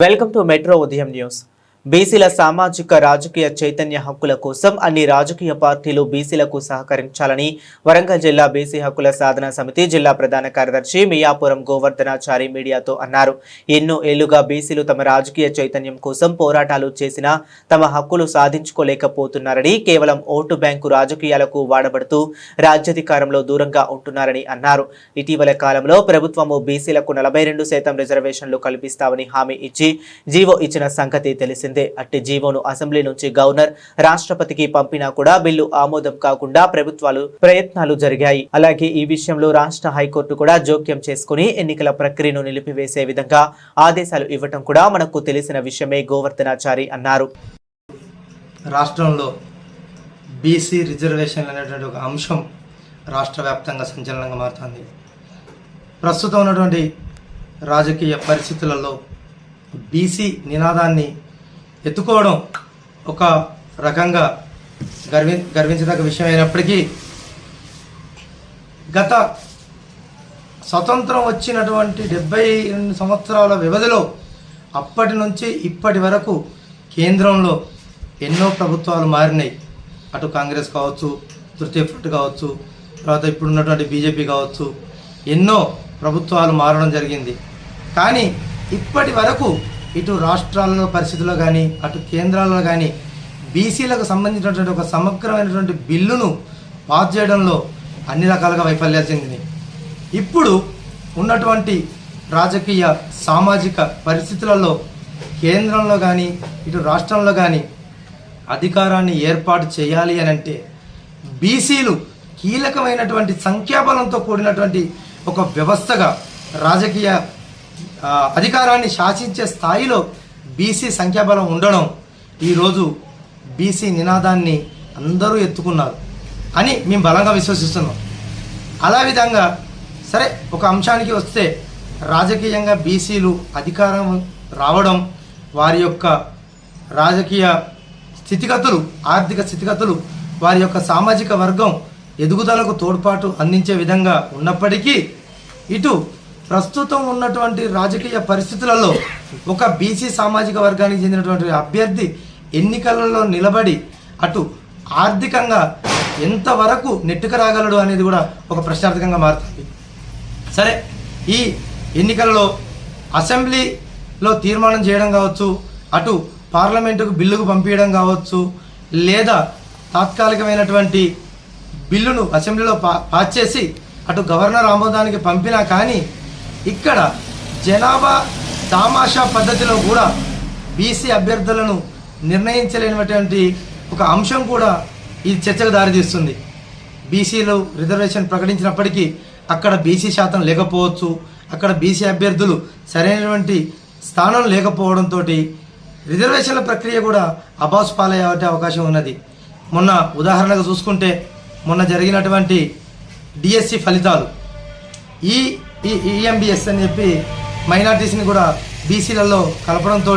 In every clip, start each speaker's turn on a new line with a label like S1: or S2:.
S1: Welcome to metro ఉదయం news బీసీల సామాజిక రాజకీయ చైతన్య హక్కుల కోసం అన్ని రాజకీయ పార్టీలు బీసీలకు సహకరించాలని వరంగల్ జిల్లా బీసీ హక్కుల సాధన సమితి జిల్లా ప్రధాన కార్యదర్శి మియాపురం గోవర్ధనాచారి మీడియాతో అన్నారు. ఎన్నో ఏళ్ళుగా బీసీలు తమ రాజకీయ చైతన్యం కోసం పోరాటాలు చేసినా తమ హక్కులు సాధించుకోలేకపోతున్నారని కేవలం ఓటు బ్యాంకు రాజకీయాలకు వాడబడుతూ రాజ్యాధికారంలో దూరంగా ఉంటున్నారని అన్నారు. ఇటీవల కాలంలో ప్రభుత్వము బీసీలకు నలభై రెండు శాతం రిజర్వేషన్లు కల్పిస్తామని హామీ ఇచ్చి జీవో ఇచ్చిన సంగతి తెలిసింది. అట్టి జీవోను అసెంబ్లీ నుంచి గవర్నర్ రాష్ట్రపతికి పంపినా కూడా బిల్లు ఆమోదం కాకుండా ప్రభుత్వాలు ప్రయత్నాలు జరిగాయి. అలాగే ఈ విషయంలో రాష్ట్ర హైకోర్టు కూడా జోక్యం చేసుకుని ఎన్నికల ప్రక్రియను నిలిపివేసే విధంగా ఆదేశాలు ఇవ్వటం కూడా మనకు తెలిసిన విషయమే గోవర్ధనాచారి అన్నారు.
S2: రాష్ట్రంలో బీసీ రిజర్వేషన్ అనేటువంటి ఒక అంశం రాష్ట్ర వ్యాప్తంగా సంచలనంగా మారుతుంది. ప్రస్తుతం ఉన్నటువంటి రాజకీయ పరిస్థితులలో బీసీ నినాదాన్ని ఎత్తుకోవడం ఒక రకంగా గర్వి గర్వించదగ్గ విషయం అయినప్పటికీ గత స్వతంత్రం వచ్చినటువంటి డెబ్బై రెండు సంవత్సరాల వ్యవధిలో అప్పటి నుంచి ఇప్పటి వరకు కేంద్రంలో ఎన్నో ప్రభుత్వాలు మారినాయి. అటు కాంగ్రెస్ కావచ్చు తృతీయ ఫ్రంట్ కావచ్చు తర్వాత ఇప్పుడున్నటువంటి బీజేపీ కావచ్చు ఎన్నో ప్రభుత్వాలు మారడం జరిగింది. కానీ ఇప్పటి వరకు ఇటు రాష్ట్రాలలో పరిస్థితుల్లో కానీ అటు కేంద్రాలలో కానీ బీసీలకు సంబంధించినటువంటి ఒక సమగ్రమైనటువంటి బిల్లును పాస్ చేయడంలో అన్ని రకాలుగా వైఫల్యాలు చెందింది ఇప్పుడు ఉన్నటువంటి రాజకీయ సామాజిక పరిస్థితులలో కేంద్రంలో కానీ ఇటు రాష్ట్రంలో కానీ అధికారాన్ని ఏర్పాటు చేయాలి అని అంటే బీసీలు కీలకమైనటువంటి సంఖ్యాబలంతో కూడినటువంటి ఒక వ్యవస్థగా రాజకీయ అధికారాన్ని శాసించే స్థాయిలో బీసీ సంఖ్యాబలం ఉండడం ఈరోజు బీసీ నినాదాన్ని అందరూ ఎత్తుకున్నారు అని మేము బలంగా విశ్వసిస్తున్నాం. అలా విధంగా సరే ఒక అంశానికి వస్తే రాజకీయంగా బీసీలు అధికారం రావడం వారి యొక్క రాజకీయ స్థితిగతులు ఆర్థిక స్థితిగతులు వారి యొక్క సామాజిక వర్గం ఎదుగుదలకు తోడ్పాటు అందించే విధంగా ఉన్నప్పటికీ ఇటు ప్రస్తుతం ఉన్నటువంటి రాజకీయ పరిస్థితులలో ఒక బీసీ సామాజిక వర్గానికి చెందినటువంటి అభ్యర్థి ఎన్నికలలో నిలబడి అటు ఆర్థికంగా ఎంతవరకు నెట్టుకు రాగలడు అనేది కూడా ఒక ప్రశ్నార్థకంగా మారుతుంది. సరే ఈ ఎన్నికలలో అసెంబ్లీలో తీర్మానం చేయడం కావచ్చు అటు పార్లమెంటుకు బిల్లుకు పంపించడం కావచ్చు లేదా తాత్కాలికమైనటువంటి బిల్లును అసెంబ్లీలో పా పాస్ చేసి అటు గవర్నర్ ఆమోదానికి పంపినా కానీ ఇక్కడ జనాభా తామాషా పద్ధతిలో కూడా బీసీ అభ్యర్థులను నిర్ణయించలేనటువంటి ఒక అంశం కూడా ఇది చర్చకు దారితీస్తుంది. బీసీలు రిజర్వేషన్ ప్రకటించినప్పటికీ అక్కడ బీసీ శాతం లేకపోవచ్చు అక్కడ బీసీ అభ్యర్థులు సరైనటువంటి స్థానం లేకపోవడంతో రిజర్వేషన్ల ప్రక్రియ కూడా అబాస్ పాలయ్యే అవకాశం ఉన్నది. మొన్న ఉదాహరణగా చూసుకుంటే మొన్న జరిగినటువంటి డిఎస్సి ఫలితాలు. ఈ ఈ ఈఎంబిఎస్ అని చెప్పి మైనార్టీస్ని కూడా బీసీలలో కలపడంతో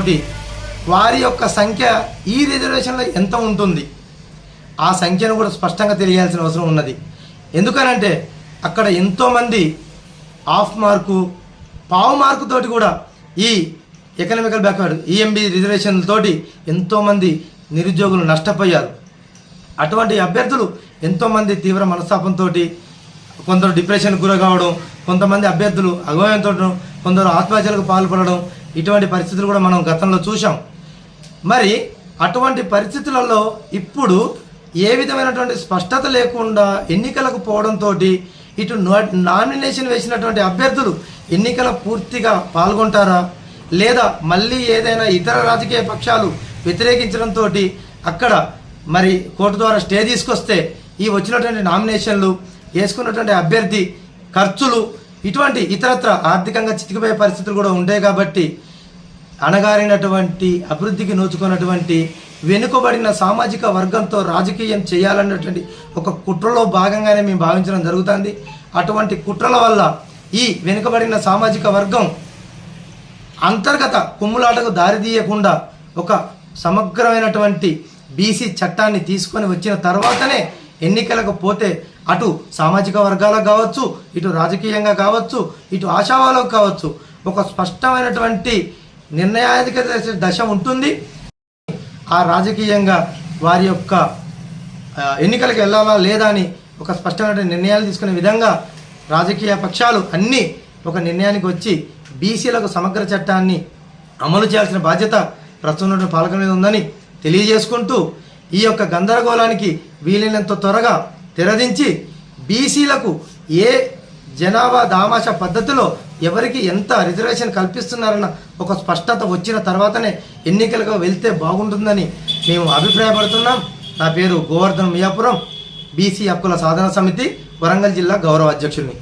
S2: వారి యొక్క సంఖ్య ఈ రిజర్వేషన్లో ఎంత ఉంటుంది? ఆ సంఖ్యను కూడా స్పష్టంగా తెలియాల్సిన అవసరం ఉన్నది. ఎందుకనంటే అక్కడ ఎంతోమంది హాఫ్ మార్కు పావు మార్కు తోటి కూడా ఈ ఎకనామికల్ బ్యాక్వర్డ్ ఈఎంబి రిజర్వేషన్లతోటి ఎంతోమంది నిరుద్యోగులు నష్టపోయారు. అటువంటి అభ్యర్థులు ఎంతోమంది తీవ్ర మనస్తాపంతో కొందరు డిప్రెషన్ గురి కావడం కొంతమంది అభ్యర్థులు అగోయంతో కొందరు ఆత్మహత్యలకు పాల్పడడం ఇటువంటి పరిస్థితులు కూడా మనం గతంలో చూసాం మరి అటువంటి పరిస్థితులలో ఇప్పుడు ఏ విధమైనటువంటి స్పష్టత లేకుండా ఎన్నికలకు పోవడంతో ఇటు నామినేషన్ వేసినటువంటి అభ్యర్థులు ఎన్నికల పూర్తిగా పాల్గొంటారా? లేదా మళ్ళీ ఏదైనా ఇతర రాజకీయ పక్షాలు వ్యతిరేకించడంతో అక్కడ మరి కోర్టు ద్వారా స్టే తీసుకొస్తే ఈ వచ్చినటువంటి నామినేషన్లు వేసుకున్నటువంటి అభ్యర్థి ఖర్చులు ఇటువంటి ఇతరత్ర ఆర్థికంగా చితికిపోయే పరిస్థితులు కూడా ఉంటాయి కాబట్టి అణగారినటువంటి అభివృద్ధికి నోచుకున్నటువంటి వెనుకబడిన సామాజిక వర్గంతో రాజకీయం చేయాలన్నటువంటి ఒక కుట్రలో భాగంగానే మేము భావించడం జరుగుతుంది. అటువంటి కుట్రల వల్ల ఈ వెనుకబడిన సామాజిక వర్గం అంతర్గత కుమ్ములాటకు దారితీయకుండా ఒక సమగ్రమైనటువంటి బీసీ చట్టాన్ని తీసుకొని వచ్చిన తర్వాతనే ఎన్నికలకు పోతే అటు సామాజిక వర్గాలకు కావచ్చు ఇటు రాజకీయంగా కావచ్చు ఇటు ఆశావాలకు కావచ్చు ఒక స్పష్టమైనటువంటి నిర్ణయాధిక దశ- దశ ఉంటుంది. ఆ రాజకీయంగా వారి యొక్క ఎన్నికలకు వెళ్ళాలా లేదా అని ఒక స్పష్టమైన నిర్ణయాలు తీసుకునే విధంగా రాజకీయ పక్షాలు అన్నీ ఒక నిర్ణయానికి వచ్చి బీసీలకు సమగ్ర చట్టాన్ని అమలు చేయాల్సిన బాధ్యత ప్రస్తుతం ఉన్నటువంటి మీద ఉందని తెలియజేసుకుంటూ ఈ యొక్క గందరగోళానికి వీలైనంత త్వరగా తెరదించి బీసీలకు ఏ జనాభా దామాష పద్ధతిలో ఎవరికి ఎంత రిజర్వేషన్ కల్పిస్తున్నారన్న ఒక స్పష్టత వచ్చిన తర్వాతనే ఎన్నికలకు వెళ్తే బాగుంటుందని మేము అభిప్రాయపడుతున్నాం. నా పేరు గోవర్ధన్ మియాపురం. బీసీ హక్కుల సాధన సమితి వరంగల్ జిల్లా గౌరవ అధ్యక్షుడిని.